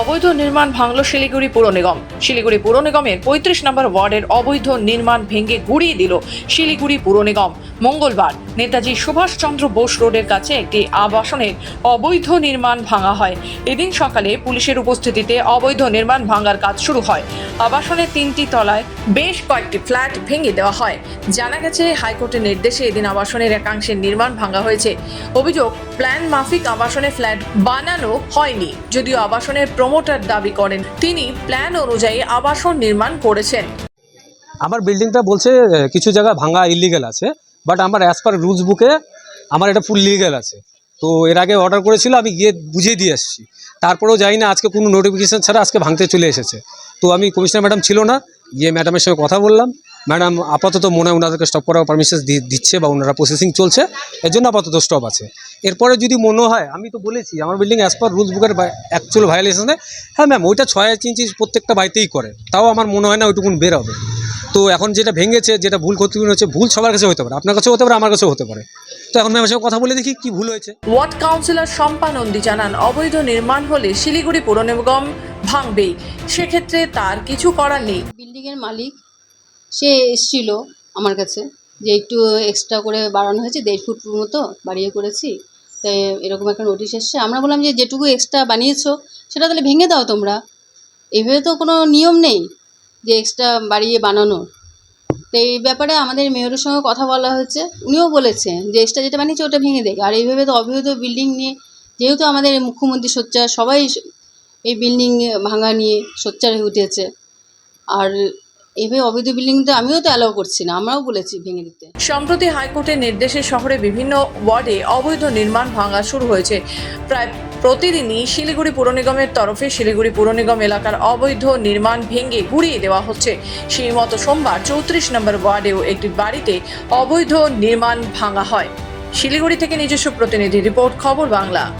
অবৈধ নির্মাণ ভাঙল শিলিগুড়ি পুর নিগম। শিলিগুড়ি পুর নিগমের পঁয়ত্রিশ নম্বর ওয়ার্ডের অবৈধ নির্মাণ ভেঙে গুড়িয়ে দিল শিলিগুড়ি পুর নিগম। মঙ্গলবার নেতাজি সুভাষচন্দ্র বোস রোডের কাছে একটি আবাসনের অবৈধ নির্মাণ ভাঙা হয়। এদিন সকালে পুলিশের উপস্থিতিতে অবৈধ নির্মাণ ভাঙার কাজ শুরু হয়। আবাসনের তিনটি তলায় বেশ কয়েকটি ফ্ল্যাট ভেঙে দেওয়া হয়। জানা গেছে, হাইকোর্টের নির্দেশে এদিন আবাসনের একাংশের নির্মাণ ভাঙা হয়েছে। অভিযোগ, প্ল্যান মাফিক আবাসনে ফ্ল্যাট বানানো হয়নি। যদিও আবাসনের প্রমোটার দাবি করেন, তিনি প্ল্যান অনুযায়ী আবাসন নির্মাণ করেছেন। আমার বিল্ডিংটা বলছে, কিছু জায়গা ভাঙা ইলিগেল আছে। বাট আমার অ্যাজ পার রুলস বুকে আমার এটা ফুল লিগেল আছে। তো এর আগে অর্ডার করেছিল, আমি গিয়ে বুঝিয়ে দিয়ে আসছি। তারপরেও যাই না আজকে কোনো নোটিফিকেশান ছাড়া আজকে ভাঙতে চলে এসেছে। তো আমি কমিশনার ম্যাডাম ছিল না, গিয়ে ম্যাডামের সঙ্গে কথা বললাম। ম্যাডাম আপাতত মনে হয় ওনাদেরকে স্টপ করার পারমিশন দিচ্ছে বা ওনারা প্রসেসিং চলছে, এর জন্য আপাতত স্টপ আছে। এরপরে যদি মনে হয়, আমি তো বলেছি, আমার বিল্ডিং অ্যাজ পার রুলস বুকের অ্যাকচুয়াল ভায়োলেশনে হ্যাঁ ম্যাম ওইটা ছয় ইঞ্চি প্রত্যেকটা বাড়িতেই করে। তাও আমার মনে হয় না ওইটুকুন বের হবে। তো এখন যেটা ভেঙেছে যেটা ভুল ক্ষতিপূরণ হচ্ছে ভুল সবার কাছে হতে পারে। আপনার কাছেও হতে পারে আমার কাছেও হতে পারে। তো এখন ম্যামের সঙ্গে কথা বলে দেখি কি ভুল হয়েছে। ওয়ার্ড কাউন্সিলর শম্পা নন্দী জানান অবৈধ নির্মাণ হলে শিলিগুড়ি পুর নিগম ভাঙবেই। সেক্ষেত্রে তার কিছু করার নেই। বিল্ডিংয়ের মালিক সে এসছিল আমার কাছে যে একটু এক্সট্রা করে বাড়ানো হয়েছে দেড় ফুট মতো বাড়িয়ে করেছি। তাই এরকম একটা নোটিশ এসছে। আমরা বললাম যে যেটুকু এক্সট্রা বানিয়েছো সেটা তাহলে ভেঙে দাও তোমরা। এভাবে তো কোনো নিয়ম নেই। যে এক্সট্রা বাড়িয়ে বানানোর তো এই ব্যাপারে আমাদের মেয়রের সঙ্গে কথা বলা হয়েছে। উনিও বলেছেন যে এক্সট্রা যেটা বানিয়েছে ওটা ভেঙে দেয় আর এইভাবে তো অবৈধ বিল্ডিং নিয়ে যেহেতু আমাদের মুখ্যমন্ত্রী সোচ্চার, সবাই এই বিল্ডিং ভাঙা নিয়ে সোচ্চার হয়ে উঠেছে। আর এইভাবে অবৈধ বিল্ডিং তো আমিও তো অ্যালাউ করছি না, আমরাও বলেছি ভেঙে দিতে। সম্প্রতি হাইকোর্টের নির্দেশে শহরে বিভিন্ন ওয়ার্ডে অবৈধ নির্মাণ ভাঙা শুরু হয়েছে। প্রায় প্রতিদিনই শিলিগুড়ি পুর নিগমের তরফে শিলিগুড়ি পুর নিগম এলাকার অবৈধ নির্মাণ ভেঙে গুড়িয়ে দেওয়া হচ্ছে। সেই মতো সোমবার চৌত্রিশ নম্বর ওয়ার্ডেও একটি বাড়িতে অবৈধ নির্মাণ ভাঙা হয়। শিলিগুড়ি থেকে নিজস্ব প্রতিনিধি রিপোর্ট, খবর বাংলা।